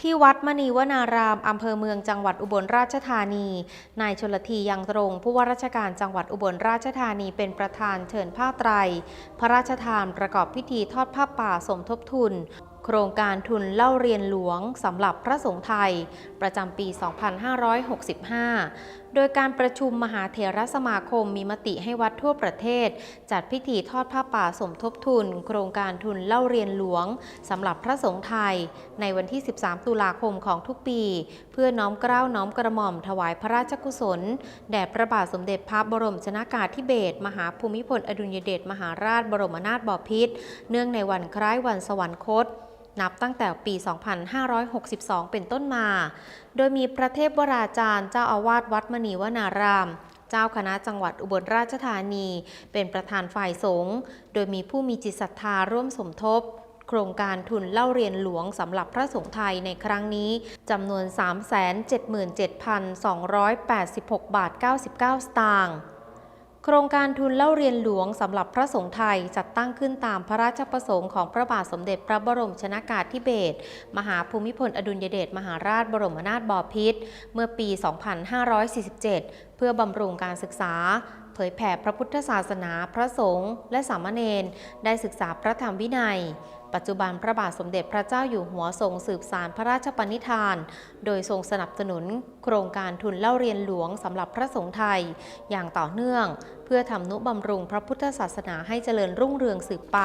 ที่วัดมณีวนาราม อำเภอเมืองจังหวัดอุบลราชธานี นายชลทียังตรง ผู้ว่าราชการจังหวัดอุบลราชธานีเป็นประธานเชิญผ้าไตร พระราชทานประกอบพิธีทอดผ้าป่าสมทบทุน โครงการทุนเล่าเรียนหลวงสำหรับพระสงฆ์ไทย ประจำปี 2565โดยการประชุมมหาเถรสมาคมมีมติให้วัดทั่วประเทศ จัดพิธีทอดผ้าป่าสมทบทุน โครงการทุนเล่าเรียนหลวงสำหรับพระสงฆ์ไทย ในวันที่ 13 ตุลาคมของทุกปี เพื่อน้อมเกล้าน้อมกระหม่อมถวายพระราชกุศล แด่พระบาทสมเด็จพระบรมชนากาธิเบศรมหาภูมิพลอดุลยเดชมหาราชบรมนาถบพิตรเนื่องในวันคล้ายวันสวรรคต นับตั้งแต่ปี 2562 เป็นต้นมา โดยมีพระเทพวราจารย์เจ้าอาวาสวัดมณีวนาราม เจ้าคณะจังหวัดอุบลราชธานี เป็นประธานฝ่ายสงฆ์ โดยมีผู้มีจิตศรัทธาร่วมสมทบ โครงการทุนเล่าเรียนหลวงสำหรับพระสงฆ์ไทยในครั้งนี้จำนวน 377,286 บาท 99 สตางค์ โครงการทุนเล่าเรียนหลวงสำหรับพระสงฆ์ไทยจัดตั้งขึ้นตามพระราชประสงค์ของพระบาทสมเด็จพระบรมชนากาธิเบศรมหาภูมิพลอดุลยเดชมหาราชบรมนาถบพิตรเมื่อปี 2547 เพื่อบำรุงการศึกษา เผยแผ่พระพุทธศาสนาพระสงฆ์และสามเณรได้ศึกษาพระธรรมวินัย ปัจจุบันพระบาทสมเด็จพระเจ้าอยู่หัวทรงสืบสารพระราชปณิธาน โดยทรงสนับสนุน โครงการทุนเล่าเรียนหลวงสำหรับพระสงฆ์ไทย อย่างต่อเนื่อง เพื่อทำนุบำรุงพระพุทธศาสนาให้เจริญรุ่งเรืองสืบไป